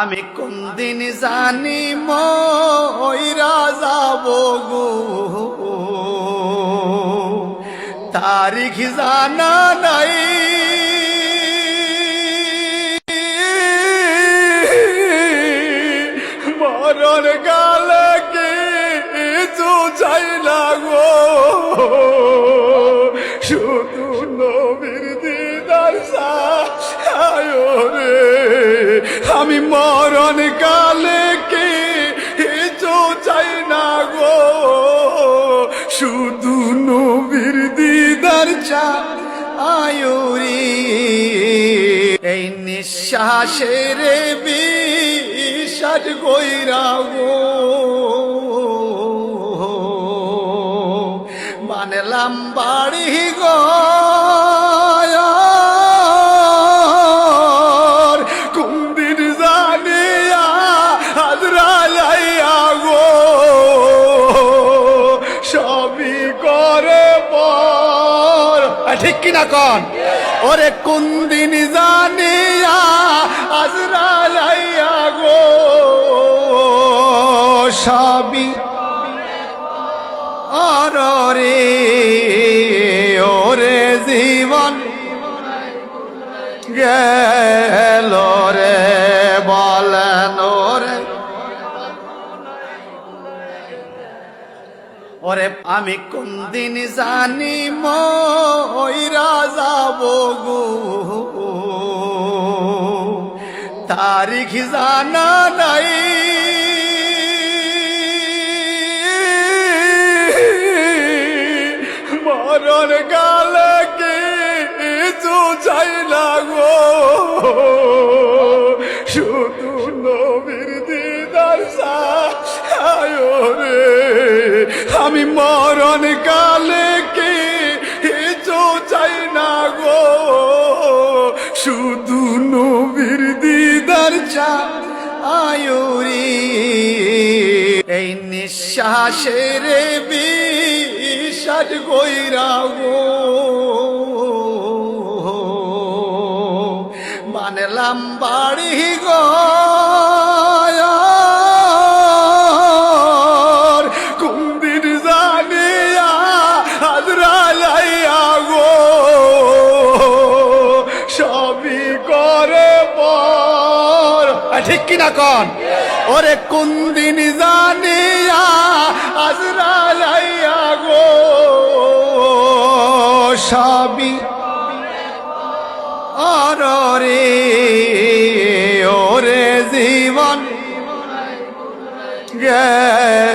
আমি কোন দিন জানি ময়রা যাব গো তারিখ জানা নাই। মরণ গালে কিছু চাই না গো। শুধু নবীর আমি মরণ কালে কে কিছু চাই না গো? শুধু নবীর দিদার চা আয়ুরি এই নিঃশ্বাসের বিশ্বাস কইরা গো। বানলাম বাড়ি গো। করে আ, ঠিক কিনা কন? ওরে কুন্দিন জানিয়া হাজরাইয়া গো সবই অরে ওরে জীবন গেল রে বলেন ওরে ওরে, আমি কোন দিন জানি ময়রা যাব গো তারিখ জানা নাই। মরণ গালে কিছু চাই না শুধু নবীর দিদার সায় রে আমি মরণ কালে কে চাই না গো? শুধু নবীর দিদার চা আয়ুরি এই নিঃশ্বাসের বিশ্বাস কইরা গো। বানলাম বাড়ি গো। ঠিক কিনা কন? ওরে কুন্দিন জানিয়া আজরালাইয়া গো সাবি। অরে ওরে জীবন গেল।